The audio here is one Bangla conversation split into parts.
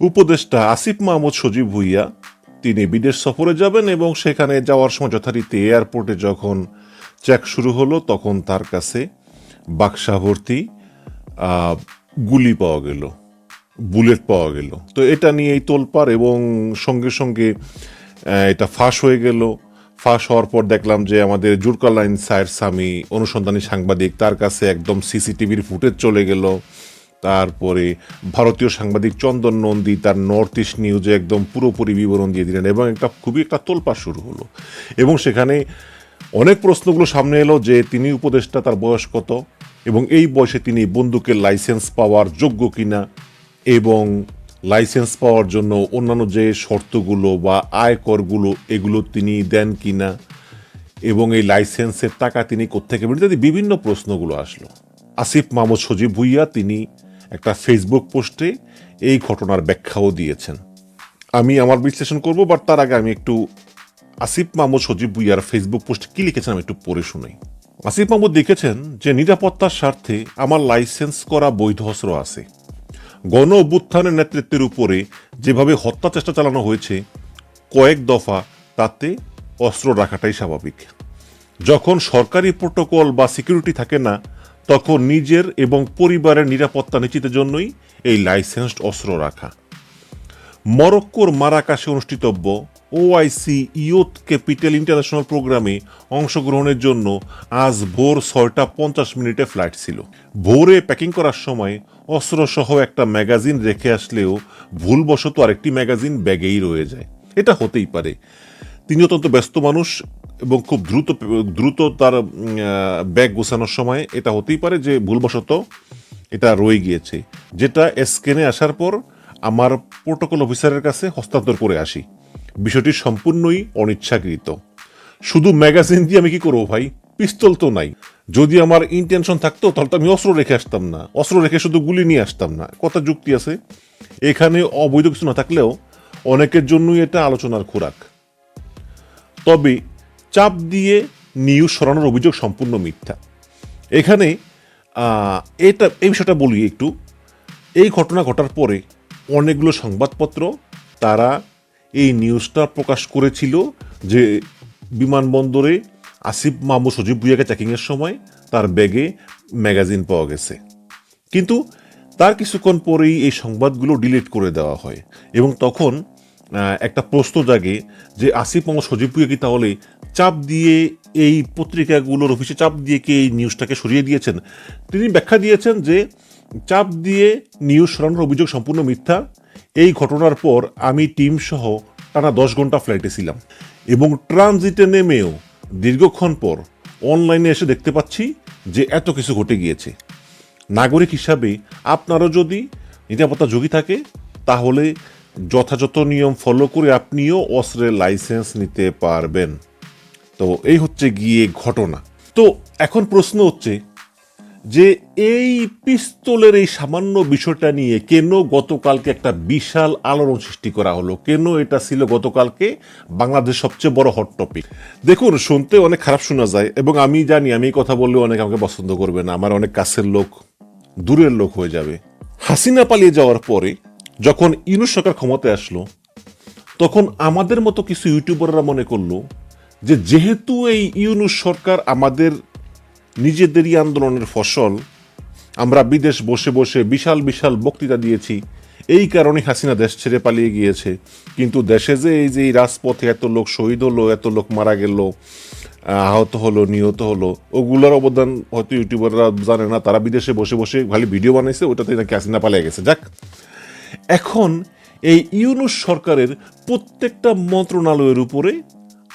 উপদেষ্টা আসিফ মাহমুদ সজীব ভুইয়া, তিনি বিদেশ সফরে যাবেন এবং সেখানে যাওয়ার সময় যথারীতি এয়ারপোর্টে যখন চেক শুরু হলো, তখন তার কাছে বাক্সা ভর্তি গুলি পাওয়া গেল, বুলেট পাওয়া গেল। তো এটা নিয়েই তোলপাড় এবং সঙ্গে সঙ্গে এটা ফাঁস হয়ে গেল। ফাঁস হওয়ার পর দেখলাম যে আমাদের জুরকালাইন সায়ের স্বামী অনুসন্ধানী সাংবাদিক তার কাছে একদম সিসিটিভির ফুটেজ চলে গেল। তারপরে ভারতীয় সাংবাদিক চন্দন নন্দী তার নর্থ ইস্ট নিউজে একদম পুরোপুরি বিবরণ দিয়ে দিলেন এবং একটা খুবই একটা তোলপাড় শুরু হলো। এবং সেখানে অনেক প্রশ্নগুলো সামনে এলো যে তিনি উপদেষ্টা, তার বয়স কত? এবং এই বয়সে তিনি বন্দুকের লাইসেন্স পাওয়ার যোগ্য কিনা? এবং লাইসেন্স পাওয়ার জন্য অন্যান্য যে শর্তগুলো বা আয়করগুলো, এগুলো তিনি দেন কিনা? এবং এই লাইসেন্সের টাকা তিনি কোথেকে ইত্যাদি বিভিন্ন প্রশ্নগুলো আসলো। আসিফ মাহমুদ সজীব ভুইয়া, তিনি একটা ফেসবুক পোস্টে এই ঘটনার ব্যাখ্যাও দিয়েছেন। আমি আমার বিশ্লেষণ করব বাট তার আগে আমি একটু আসিফ মাহমুদ সজীব ভুইয়ার ফেসবুক পোস্ট কি লিখেছেন আমি একটু পড়ে শুনাই আসিফ মাহমুদ লিখেছেন যে, নিরাপত্তার স্বার্থে আমার লাইসেন্স করা বৈধ অস্ত্র আছে। গণ অভ্যুত্থানের নেতৃত্বের উপরে যেভাবে হত্যা চেষ্টা চালানো হয়েছে, কয়েক দফা তাতে অস্ত্র রাখাটাই স্বাভাবিক। যখন সরকারি প্রোটোকল বা সিকিউরিটি থাকে না তখন নিজের এবং পরিবারের নিরাপত্তা নিশ্চিতের জন্যই এই লাইসেন্সড অস্ত্র রাখা। মরক্কোর মারাকাশে অনুষ্ঠিতব্য ওআইসি ইয়ুথ ক্যাপিটাল ইন্টারন্যাশনাল প্রোগ্রামে অংশগ্রহণের জন্য আজ ভোর ছয়টা পঞ্চাশ মিনিটে ফ্লাইট ছিল। ভোরে প্যাকিং করার সময় অস্ত্রসহ একটা ম্যাগাজিন রেখে আসলেও ভুলবশত আরেকটি ম্যাগাজিন ব্যাগেই রয়ে যায়। এটা হতেই পারে। তিনি অত্যন্ত ব্যস্ত মানুষ এবং খুব দ্রুত দ্রুত তার ব্যাগ গোছানোর সময় এটা হতেই পারে যে ভুলবশত এটা রয়ে গিয়েছে। যেটা স্ক্যানে আসার পর আমার প্রোটোকল অফিসারের কাছে হস্তান্তর করে আসি। বিষয়টি সম্পূর্ণই অনিচ্ছাকৃত। শুধু ম্যাগাজিন দিয়ে আমি কি করব ভাই? পিস্তল তো নাই। যদি আমার ইন্টেনশন থাকতো, তাহলে তো আমি অস্ত্র রেখে আসতাম না। অস্ত্র রেখে শুধু গুলি নিয়ে আসতাম না। কথা যুক্তি আছে? এখানে অবৈধ কিছু না থাকলেও অনেকের জন্যই এটা আলোচনার খোরাক। তবে চাপ দিয়ে নিউজ সরানোর অভিযোগ সম্পূর্ণ মিথ্যা। এখানে এটা, এই বিষয়টা বলি একটু। এই ঘটনা ঘটার পরে অনেকগুলো সংবাদপত্র, তারা এই নিউজটা প্রকাশ করেছিল যে বিমানবন্দরে আসিফ মাহমুদ সজীব ভুইয়াকে চেকিংয়ের সময় তার ব্যাগে ম্যাগাজিন পাওয়া গেছে। কিন্তু তার কিছুক্ষণ পরেই এই সংবাদগুলো ডিলিট করে দেওয়া হয় এবং তখন একটা প্রশ্ন জাগে যে আসিফ মোহাম্মদ সজীব ভুইয়া কি তাহলে চাপ দিয়ে এই পত্রিকাগুলোর অফিসে চাপ দিয়ে কি এই নিউজটাকে সরিয়ে দিয়েছেন? তিনি ব্যাখ্যা দিয়েছেন যে চাপ দিয়ে নিউজ সরানোর অভিযোগ সম্পূর্ণ মিথ্যা। এই ঘটনার পর আমি টিম সহ টানা দশ ঘণ্টা ফ্লাইটে ছিলাম এবং ট্রানজিটে নেমেও দীর্ঘক্ষণ পর অনলাইনে এসে দেখতে পাচ্ছি যে এত কিছু ঘটে গিয়েছে। নাগরিক হিসাবে আপনারও যদি নিরাপত্তা ঝুঁকি থাকে, তাহলে যথাযথ নিয়ম ফলো করে আপনিও অস্ত্রের লাইসেন্স নিতে পারবেন। তো এই হচ্ছে গিয়ে ঘটনা। তো এখন প্রশ্ন হচ্ছে যে এই পিস্তলের এই সামান্য বিষয়টা নিয়ে কেন গতকালকে একটা বিশাল আলোড়ন সৃষ্টি করা হলো? কেন এটা ছিল গতকালকে বাংলাদেশ সবচেয়ে বড় হট টপিক দেখুন, শুনতে অনেক খারাপ শোনা যায় এবং আমি জানি, আমি কথা বললে অনেক আমাকে পছন্দ করবে না। আমার অনেক কাছের লোক, দূরের লোক হয়ে যাবে। হাসিনা পালিয়ে যাওয়ার পরে যখন ইউনুস সরকার ক্ষমতায় আসলো, তখন আমাদের মতো কিছু ইউটিউবাররা মনে করল যে যেহেতু এই ইউনুস সরকার আমাদের নিজেদেরই আন্দোলনের ফসল, আমরা বিদেশ বসে বসে বিশাল বিশাল বক্তৃতা দিয়েছি, এই কারণে হাসিনা দেশ ছেড়ে পালিয়ে গিয়েছে। কিন্তু দেশে যে এই যে রাজপথে এত লোক শহীদ হলো, এত লোক মারা গেল আহত হলো, নিহত হলো, ওগুলোর অবদান হয়তো ইউটিউবাররা জানে না, তারা বিদেশে বসে বসে খালি ভিডিও বানাইছে ওটাতে নাকি হাসিনা পালিয়ে গেছে। যাক এখন এই ইউনুস সরকারের প্রত্যেকটা মন্ত্রণালয়ের উপরে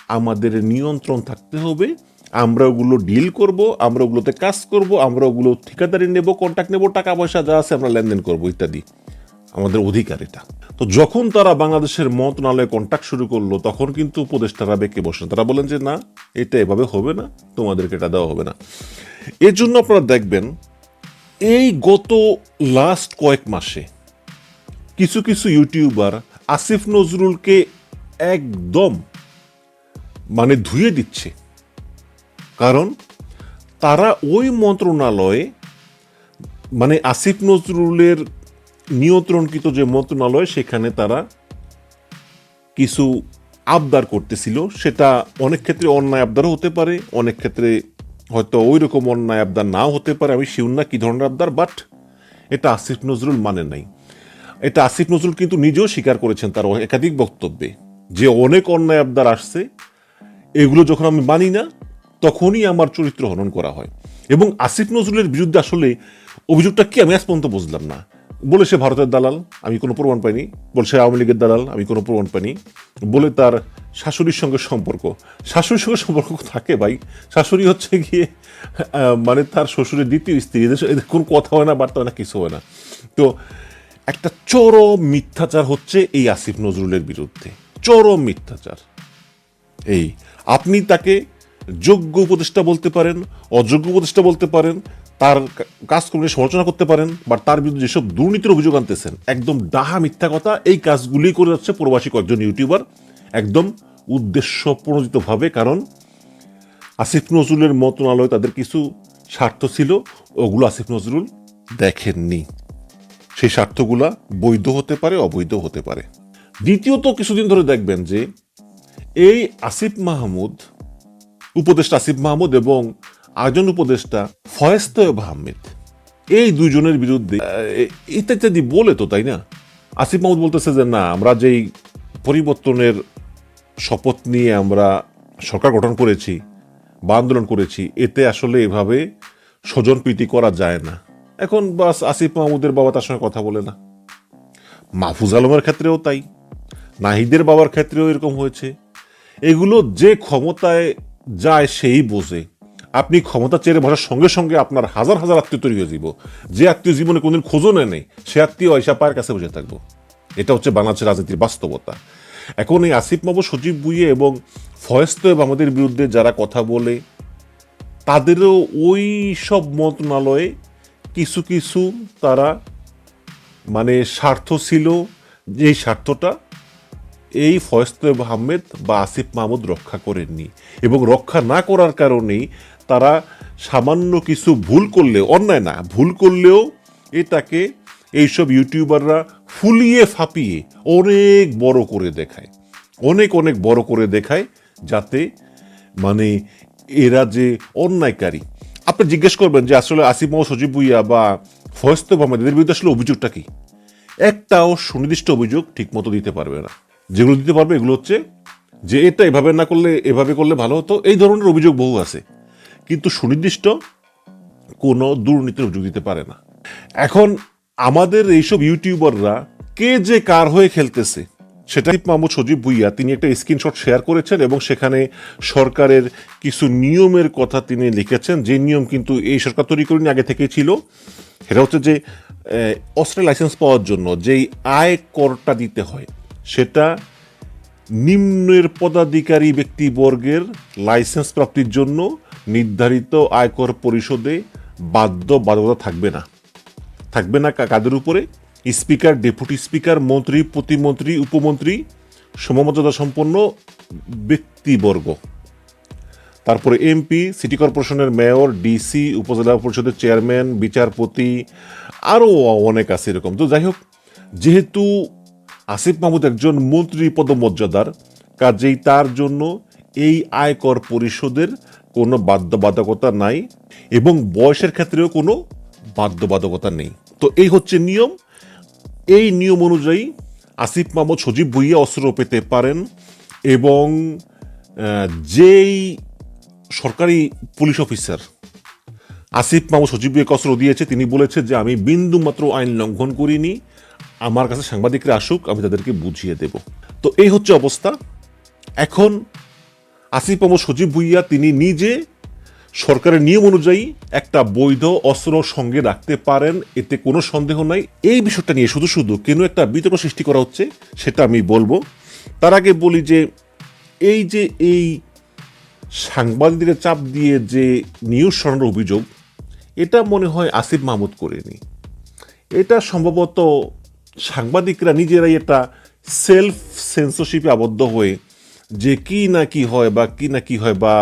আমাদের নিয়ন্ত্রণ থাকতে হবে। আমরা ওগুলো ডিল করব, আমরা ওগুলোতে কাজ করব, আমরা ওগুলো ঠিকাদারি নেব কন্ট্যাক্ট নেব টাকা পয়সা যা আছে আমরা লেনদেন করব ইত্যাদি। আমাদের অধিকার এটা। তো যখন তারা বাংলাদেশের মন্ত্রণালয়ে কন্ট্যাক্ট শুরু করল, তখন কিন্তু উপদেষ্টারা বেঁকে বসেন। তারা বলেন যে, না, এটা এভাবে হবে না, তোমাদেরকে এটা দেওয়া হবে না। এর জন্য আপনারা দেখবেন, এই গত লাস্ট কয়েক মাসে কিছু কিছু ইউটিউবার আসিফ নজরুলকে একদম মানে ধুয়ে দিচ্ছে। কারণ তারা ওই মন্ত্রণালয়ে মানে আসিফ নজরুলের নিয়ন্ত্রণকৃত যে মন্ত্রণালয়, সেখানে তারা কিছু আবদার করতেছিল। সেটা অনেক ক্ষেত্রে অন্যায় আবদারও হতে পারে, অনেক ক্ষেত্রে হয়তো ওই রকম অন্যায় আবদার নাও হতে পারে। আমি শিউর না কী ধরনের আবদার বাট এটা আসিফ নজরুল মানে নাই। এটা আসিফ নজরুল কিন্তু নিজেও স্বীকার করেছেন তার একাধিক বক্তব্যে যে অনেক অন্যায় আবদার আসছে, এগুলো যখন আমি মানি না, তখনই আমার চরিত্র হনন করা হয়। এবং আসিফ নজরুলের বিরুদ্ধে আসলে অভিযোগটা কি, আমি আজ পর্যন্ত বুঝলাম না। বলে সে ভারতের দালাল, আমি কোনো প্রমাণ পাইনি। বলছে আওয়ামী লীগের দালাল, আমি কোনো প্রমাণ পাইনি। বলে তার শাশুড়ির সঙ্গে সম্পর্ক। শাশুড়ির সঙ্গে সম্পর্ক থাকে ভাই। শাশুড়ি হচ্ছে গিয়ে মানে তার শ্বশুরের দ্বিতীয় স্ত্রী। এদের কোনো কথা হয় না, বার্তা হয় না, কিছু হয় না। তো একটা চরম মিথ্যাচার হচ্ছে এই আসিফ নজরুলের বিরুদ্ধে। চরম মিথ্যাচার। এই, আপনি তাকে যোগ্য উপদেষ্টা বলতে পারেন, অযোগ্য উপদেষ্টা বলতে পারেন, তার কাজকর্মের সমালোচনা করতে পারেন, বা তার বিরুদ্ধে যেসব দুর্নীতির অভিযোগ আনতেছেন, একদম ডাহা মিথ্যা কথা, এই কাজগুলি করে যাচ্ছে প্রবাসী কয়েকজন ইউটিউবার, একদম উদ্দেশ্য প্রণোদিতভাবে কারণ আসিফ নজরুলের মন্ত্রণালয়ে তাদের কিছু স্বার্থ ছিল, ওগুলো আসিফ নজরুল দেখেননি। সেই স্বার্থগুলা বৈধ হতে পারে, অবৈধ হতে পারে। দ্বিতীয়ত কিছুদিন ধরে দেখবেন যে, এই আসিফ মাহমুদ, উপদেষ্টা আসিফ মাহমুদ এবং আরেকজন উপদেষ্টা ফয়েজ তৈয়ব আহমেদ, এই দুজনের বিরুদ্ধে ইত্যাদি ইত্যাদি বলে তো, তাই না? আসিফ মাহমুদ বলতেছে যে, না, আমরা যেই পরিবর্তনের শপথ নিয়ে আমরা সরকার গঠন করেছি বা আন্দোলন করেছি, এতে আসলে এভাবে স্বজনপ্রীতি করা যায় না। এখন বাস আসিফ মাহমুদের বাবা তার সঙ্গে কথা বলে না। মাহফুজ আলমের ক্ষেত্রেও তাই। নাহিদের বাবার ক্ষেত্রেও এরকম হয়েছে। এগুলো যে ক্ষমতায় যায় সেই বোঝে। আপনি ক্ষমতা চেয়ে বসার সঙ্গে সঙ্গে আপনার হাজার হাজার আত্মীয় তৈরি হয়ে যাব যে আত্মীয় জীবনে কোনদিন খোঁজও নেয় নেই, সে আত্মীয় আয়সা পায়ের কাছে বসে থাকব। এটা হচ্ছে বাংলাদেশের রাজনীতির বাস্তবতা। এখন এই আসিফ মাহবুব, সজীব বুইয়ে এবং ফয়েস্তেব আমাদের বিরুদ্ধে যারা কথা বলে, তাদেরও ওই সব মন্ত্রণালয়ে কিছু কিছু তারা মানে স্বার্থ ছিল, যেই স্বার্থটা এই ফয়েস্তেব আহমেদ বা আসিফ মাহমুদ রক্ষা করেননি এবং রক্ষা না করার কারণেই তারা সামান্য কিছু ভুল করলে অন্যায় না, ভুল করলেও এটাকে এইসব ইউটিউবাররা ফুলিয়ে ফাপিয়ে অনেক বড় করে দেখায়, অনেক অনেক বড় করে দেখায় যাতে মানে এরা যে অন্যায়কারী আপনি জিজ্ঞেস করবেন যে আসলে মোহাম্মদ সজিব ভুইয়া বা ফয়েস্তেব আহমেদ এদের বিরুদ্ধে আসলে অভিযোগটা কি? একটাও সুনির্দিষ্ট অভিযোগ ঠিক মতো দিতে পারবে না। যেগুলো দিতে পারবে এগুলো হচ্ছে যে এটা এভাবে না করলে, এভাবে করলে ভালো হতো, এই ধরনের অভিযোগ বহু আছে। কিন্তু সুনির্দিষ্ট কোনো দুর্নীতির অভিযোগ দিতে পারে না। এখন আমাদের এইসব ইউটিউবাররা কে যে কার হয়ে খেলতেছে সেটা মাহমুদ সজীব ভুইয়া, তিনি একটা স্ক্রিনশট শেয়ার করেছেন এবং সেখানে সরকারের কিছু নিয়মের কথা তিনি লিখেছেন। যে নিয়ম কিন্তু এই সরকার তৈরি করেনি, আগে থেকেই ছিল। সেটা হচ্ছে যে অস্ত্রের লাইসেন্স পাওয়ার জন্য যেই আয় করটা দিতে হয়, সেটা নিম্নের পদাধিকারী ব্যক্তিবর্গের লাইসেন্স প্রাপ্তির জন্য নির্ধারিত আয়কর পরিশোধে বাধ্য বাধ্যতা থাকবে না। থাকবে না কাদের উপরে? স্পিকার, ডেপুটি স্পিকার, মন্ত্রী, প্রতিমন্ত্রী, উপমন্ত্রী, সমমর্যাদা সম্পন্ন ব্যক্তিবর্গ। তারপরে এমপি, সিটি কর্পোরেশনের মেয়র, ডিসি, উপজেলা পরিষদের চেয়ারম্যান, বিচারপতি, আরও অনেক আছে এরকম। তো যাই হোক, যেহেতু আসিফ মাহমুদ একজন মন্ত্রী পদমর্যাদার, কাজেই তার জন্য এই আয়কর পরিশোধের কোনো বাধ্যবাধকতা নাই এবং বয়সের ক্ষেত্রেও কোনো বাধ্যবাধকতা নেই। তো এই হচ্ছে নিয়ম এই নিয়ম অনুযায়ী আসিফ মাহমুদ সজীব ভুইয়া অস্ত্র পেতে পারেন এবং যেই সরকারি পুলিশ অফিসার আসিফ মাহমুদ সজীব ভুইয়াকে অস্ত্র দিয়েছে, তিনি বলেছে যে আমি বিন্দু মাত্র আইন লঙ্ঘন করিনি, আমার কাছে সাংবাদিকরা আসুক, আমি তাদেরকে বুঝিয়ে দেব। তো এই হচ্ছে অবস্থা। এখন আসিফ মাহমুদ সজীব ভুইয়া, তিনি নিজে সরকারের নিয়ম অনুযায়ী একটা বৈধ অস্ত্র সঙ্গে রাখতে পারেন, এতে কোনো সন্দেহ নাই। এই বিষয়টা নিয়ে শুধু শুধু কেন একটা বিতর্ক সৃষ্টি করা হচ্ছে, সেটা আমি বলব। তার আগে বলি যে, এই যে এই সাংবাদিকদের চাপ দিয়ে যে নিউজ সরানোর অভিযোগ, এটা মনে হয় আসিফ মাহমুদ করেনি। এটা সম্ভবত সাংবাদিকরা নিজেরাই এটা সেলফ সেন্সরশিপে আবদ্ধ হয়ে যে কি না কি হয় বা কি না কি হয় বা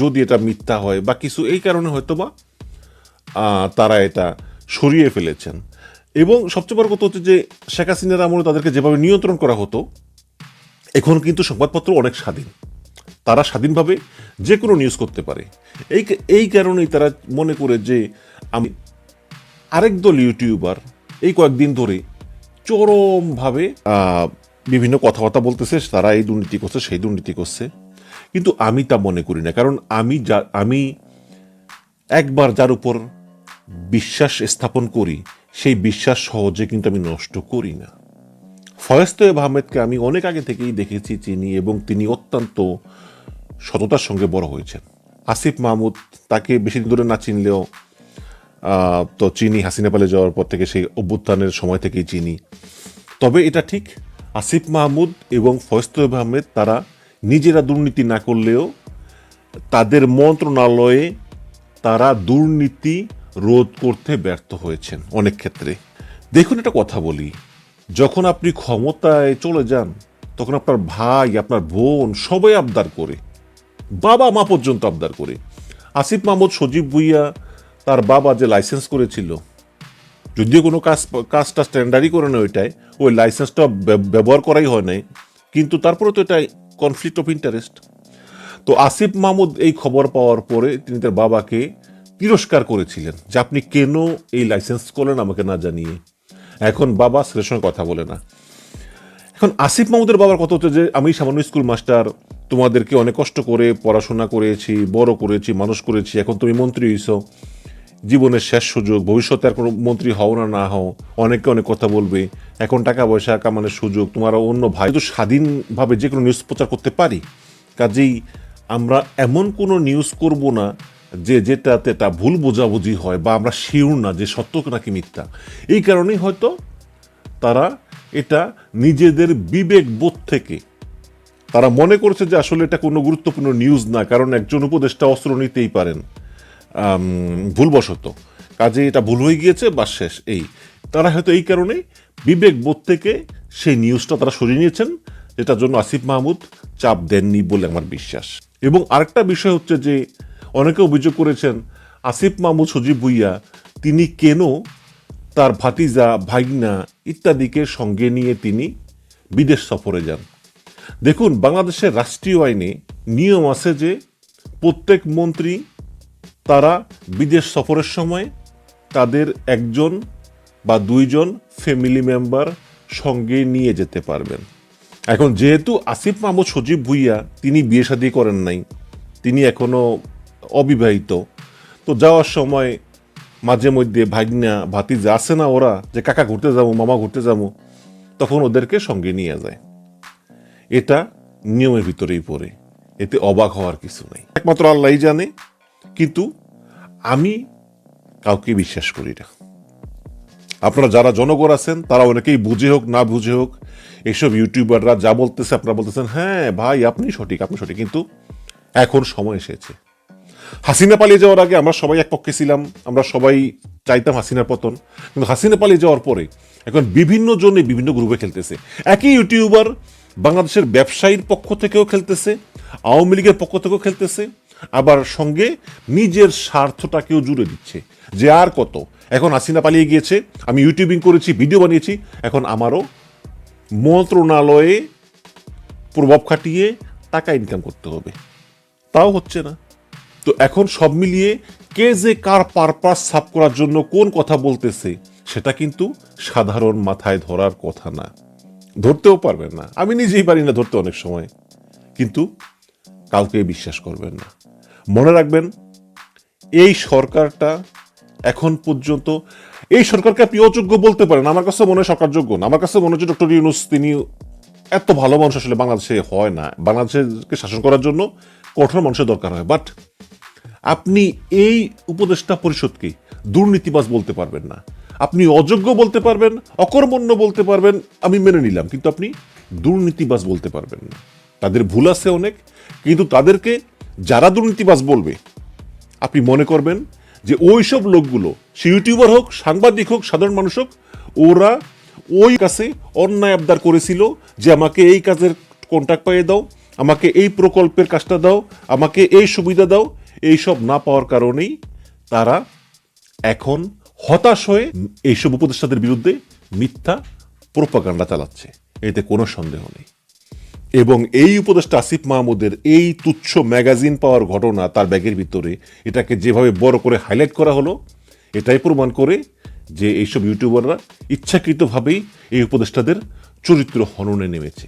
যদি এটা মিথ্যা হয় বা কিছু, এই কারণে হয়তো বা তারা এটা সরিয়ে ফেলেছেন। এবং সবচেয়ে বড় কথা হচ্ছে যে শেখ হাসিনার আমলে তাদেরকে যেভাবে নিয়ন্ত্রণ করা হতো, এখন কিন্তু সংবাদপত্র অনেক স্বাধীন। তারা স্বাধীনভাবে যে কোনো নিউজ করতে পারে। এই এই কারণেই তারা মনে করে যে আমি আরেক দল ইউটিউবার এই কয়েকদিন ধরে চরমভাবে বিভিন্ন কথাবার্তা বলতেছে, তারা এই দুর্নীতি করছে, সেই দুর্নীতি করছে। কিন্তু আমি তা মনে করি না, কারণ আমি যা, আমি একবার যার উপর বিশ্বাস স্থাপন করি, সেই বিশ্বাস সহজে কিন্তু আমি নষ্ট করি না। ফয়েজ তোয়েব আহমেদকে আমি অনেক আগে থেকেই দেখেছি চিনি এবং তিনি অত্যন্ত সততার সঙ্গে বড় হয়েছেন। আসিফ মাহমুদ তাকে বেশি দিন ধরে না চিনলেও তো চিনি হাসিনা পালে যাওয়ার পর থেকে সেই অভ্যুত্থানের সময় থেকেই চিনি। তবে এটা ঠিক আসিফ মাহমুদ এবং ফয়েজ তোয়েব আহমেদ তারা নিজেরা দুর্নীতি না করলেও তাদের মন্ত্রণালয়ে তারা দুর্নীতি রোধ করতে ব্যর্থ হয়েছেন অনেক ক্ষেত্রে। দেখুন একটা কথা বলি, যখন আপনি ক্ষমতায় চলে যান, তখন আপনার ভাই, আপনার বোন সবাই আবদার করে, বাবা মা পর্যন্ত আবদার করে। আসিফ মাহমুদ সজীব ভুইয়া তার বাবা যে লাইসেন্স করেছিল যদিও কোনো কাজ কাজটা স্ট্যান্ডার্ডই করে না ওইটাই, ওই লাইসেন্সটা ব্যবহার করাই হয় নাই, কিন্তু তারপরে তো এটা কনফ্লিক্ট অফ ইন্টারেস্ট তো আসিফ মাহমুদ এই খবর পাওয়ার পরে তিনি তার বাবাকে তিরস্কার করেছিলেন যে আপনি কেন এই লাইসেন্স করলেন আমাকে না জানিয়ে। এখন বাবা ছেলের সঙ্গে কথা বলে না। এখন আসিফ মাহমুদের বাবার কথা হচ্ছে যে, আমি সামান্য স্কুল মাস্টার তোমাদেরকে অনেক কষ্ট করে পড়াশোনা করেছি, বড় করেছি, মানুষ করেছি, এখন তুমি মন্ত্রী হইছো। জীবনের শেষ সুযোগ, ভবিষ্যতে আর কোনো মন্ত্রী হও না না হও অনেকে অনেক কথা বলবে, এখন টাকা পয়সা কামানোর সুযোগ তোমার অন্য ভাই। তো স্বাধীনভাবে যে কোনো নিউজ প্রচার করতে পারি। কাজেই আমরা এমন কোনো নিউজ করব না যে যেটাতে এটা ভুল বোঝাবুঝি হয় বা আমরা শিউর না যে সত্য নাকি মিথ্যা। এই কারণেই হয়তো তারা এটা নিজেদের বিবেক বোধ থেকে, তারা মনে করছে যে আসলে এটা কোনো গুরুত্বপূর্ণ নিউজ না, কারণ একজন উপদেষ্টা অস্ত্র নিতেই পারেন। ভুলবশত। কাজে এটা ভুল হয়ে গিয়েছে বা শেষ। এই, তারা হয়তো এই কারণে বিবেক বোধ থেকে সেই নিউজটা তারা সরিয়ে নিয়েছেন, যেটার জন্য আসিফ মাহমুদ চাপ দেননি বলে আমার বিশ্বাস। এবং আরেকটা বিষয় হচ্ছে যে, অনেকে অভিযোগ করেছেন, আসিফ মাহমুদ, সজীব ভুইয়া, তিনি কেন তার ভাতিজা, ভাগনা ইত্যাদিকে সঙ্গে নিয়ে তিনি বিদেশ সফরে যান? দেখুন, বাংলাদেশের রাষ্ট্রীয় আইনে নিয়ম আছে যে, প্রত্যেক মন্ত্রী তারা বিদেশ সফরের সময় তাদের একজন বা দুইজন ফ্যামিলি মেম্বার সঙ্গে নিয়ে যেতে পারবেন। এখন যেহেতু আসিফ মাহমুদ সজীব ভুইয়া, তিনি বিয়ে শাদী করেন নাই, তিনি এখনও অবিবাহিত, তো যাওয়ার সময় মাঝে মধ্যে ভাগনা ভাতিজা আসে না ওরা, যে কাকা ঘুরতে যাব, মামা ঘুরতে যাব, তখন ওদেরকে সঙ্গে নিয়ে যায়। এটা নিয়মের ভিতরেই পড়ে, এতে অবাক হওয়ার কিছু নেই। একমাত্র আল্লাহই জানে কিন্তু আমি কাউকে বিশ্বাস করি না। আপনারা যারা জনগণ আছেন, তারা অনেকেই বুঝে হোক, না বুঝে হোক এইসব ইউটিউবাররা যা বলতেছে, আপনারা বলতেছেন হ্যাঁ ভাই, আপনি সঠিক আপনি সঠিক। কিন্তু এখন সময় এসেছে। হাসিনা পালিয়ে যাওয়ার আগে আমরা সবাই এক পক্ষে ছিলাম, আমরা সবাই চাইতাম হাসিনার পতন। কিন্তু হাসিনা পালিয়ে যাওয়ার পরে এখন বিভিন্ন জনে বিভিন্ন গ্রুপে খেলতেছে। একই ইউটিউবার বাংলাদেশের ব্যবসায়ীর পক্ষ থেকেও খেলতেছে, আওয়ামী লীগের পক্ষ থেকেও খেলতেছে আবার সঙ্গে নিজের স্বার্থটাকেও জুড়ে দিচ্ছে। যে আর কত। এখন হাসিনা পালিয়ে গিয়েছে, আমি ইউটিউবিং করেছি, ভিডিও বানিয়েছি, এখন আমারও মন্ত্রণালয়ে প্রভাব খাটিয়ে টাকা ইনকাম করতে হবে। তাও হচ্ছে না। তো এখন সব মিলিয়ে কে যে কার পারপাস সাফ করার জন্য কোন কথা বলতেছে, সেটা কিন্তু সাধারণ মাথায় ধরার কথা না। ধরতেও পারবেন না। আমি নিজেই পারি না ধরতে অনেক সময়। কিন্তু কাউকে বিশ্বাস করবেন না। মনে রাখবেন, এই সরকারটা এখন পর্যন্ত, এই সরকারকে আপনি অযোগ্য বলতে পারেন, আমার কাছে মনে হয় সরকার যোগ্য না। আমার কাছে মনে হচ্ছে ডক্টর ইউনুস, তিনি এত ভালো মানুষ আসলে বাংলাদেশে হয় না। বাংলাদেশকে শাসন করার জন্য কঠোর মানুষের দরকার হয়। বাট আপনি এই উপদেষ্টা পরিষদকে দুর্নীতিবাজ বলতে পারবেন না। আপনি অযোগ্য বলতে পারবেন, অকর্মণ্য বলতে পারবেন, আমি মেনে নিলাম। কিন্তু আপনি দুর্নীতিবাজ বলতে পারবেন না। তাদের ভুল আছে অনেক, কিন্তু তাদেরকে যারা দুর্নীতিবাজ বলবে, আপনি মনে করবেন যে ওই সব লোকগুলো, সে ইউটিউবার হোক, সাংবাদিক হোক, সাধারণ মানুষ হোক, ওরা ওই কাছে অন্যায় আবদার করেছিল যে আমাকে এই কাজের কন্ট্যাক্ট পাইয়ে দাও, আমাকে এই প্রকল্পের কাজটা দাও, আমাকে এই সুবিধা দাও এই সব না পাওয়ার কারণেই তারা এখন হতাশ হয়ে এইসব উপদেষ্টাদের বিরুদ্ধে মিথ্যা প্রোপাগান্ডা চালাচ্ছে। এতে কোনো সন্দেহ নেই। এবং এই উপদেষ্টা আসিফ মাহমুদের এই তুচ্ছ ম্যাগাজিন পাওয়ার ঘটনা তার ব্যাগের ভিতরে, এটাকে যেভাবে বড় করে হাইলাইট করা হলো, এটাই প্রমাণ করে যে এইসব ইউটিউবাররা ইচ্ছাকৃতভাবেই এই উপদেষ্টাদের চরিত্র হননে নেমেছে।